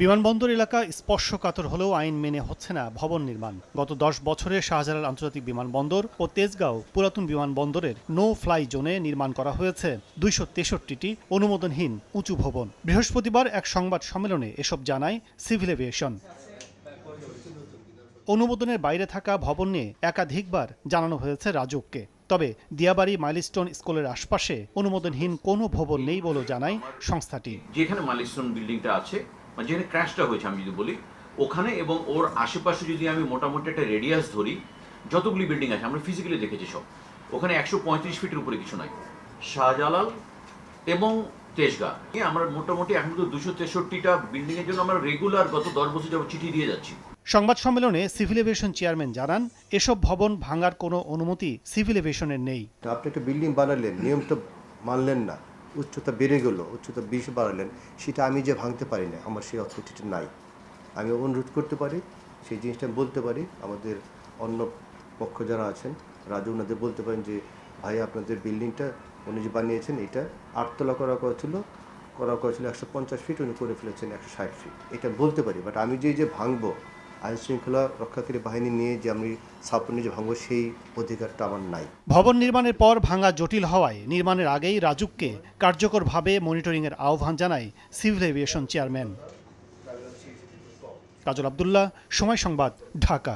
বিমানবন্দর এলাকা স্পর্শকাতর হলেও আইন মেনে হচ্ছে না ভবন নির্মাণ। গত দশ বছরে শাহজালাল আন্তর্জাতিক বিমানবন্দর ও তেজগাঁও পুরাতন বিমানবন্দরের নো ফ্লাই জোনে নির্মাণ করা হয়েছে। দুইশো তেষট্টিটি অনুমোদনহীন উঁচু ভবন। বৃহস্পতিবার এক সংবাদ সম্মেলনে এসব জানায় সিভিল এভিয়েশন। অনুমোদনের বাইরে থাকা ভবন নিয়ে একাধিকবার জানানো হয়েছে রাজুককে। তবে দিয়াবাড়ি মাইলস্টোন স্কুলের আশপাশে অনুমোদনহীন কোনো ভবন নেই বলেও জানায় সংস্থাটি। যেখানে মালিস্টোন বিল্ডিংটা আছে মানে যেখানে ক্র্যাশটা হয়েছে আমি যদি বলি ওখানে এবং ওর আশেপাশে যদি আমি মোটামুটি একটা রেডিয়াস ধরি যতগুলি বিল্ডিং আছে আমরা ফিজিক্যালি দেখেছি সব ওখানে একশো পঁয়ত্রিশ ফিটের উপরে কিছু নাই। শাহজালাল এবং তেজগা। আমরা মোটামুটি এখন তো দুশো তেষট্টিটা বিল্ডিংয়ের জন্য আমরা রেগুলার গত দশ বছর যাবত চিঠি দিয়ে যাচ্ছি। সংবাদ সম্মেলনে সিভিল এভিয়েশন চেয়ারম্যান জানান এসব ভবন ভাঙার কোনো অনুমতি সিভিল এভিয়েশনের নেই। তো আপনি একটা বিল্ডিং বানালেন নিয়ম তো মানলেন না। উচ্চতা বেড়ে গেল, উচ্চতা বেশি বাড়ালেন, সেটা আমি যে ভাঙতে পারি না, আমার সেই অথরিটিটা নাই। আমি অনুরোধ করতে পারি, সেই জিনিসটা বলতে পারি, আমাদের অন্য পক্ষ যারা আছেন, রাজু ওনাদের বলতে পারেন যে, ভাই, আপনাদের বিল্ডিংটা, উনি যে বানিয়েছেন, এটা আটতলা করা করেছিল করা করেছিল একশো পঞ্চাশ ফিট, উনি করে ফেলেছেন একশো ষাট ফিট। এটা বলতে পারি বাট আমি যে যে ভাঙবো আইন শৃঙ্খলা রক্ষাকারী বাহিনী নিয়ে যে আমি নিয়ে যে ভাঙব, সেই অধিকারটা আমার নাই। ভবন নির্মাণের পর ভাঙা জটিল হওয়ায় নির্মাণের আগেই রাজুককে কার্যকরভাবে মনিটরিংয়ের আহ্বান জানায় civil aviation chairman. Kajal Abdullah, Somoy Sangbad, Dhaka.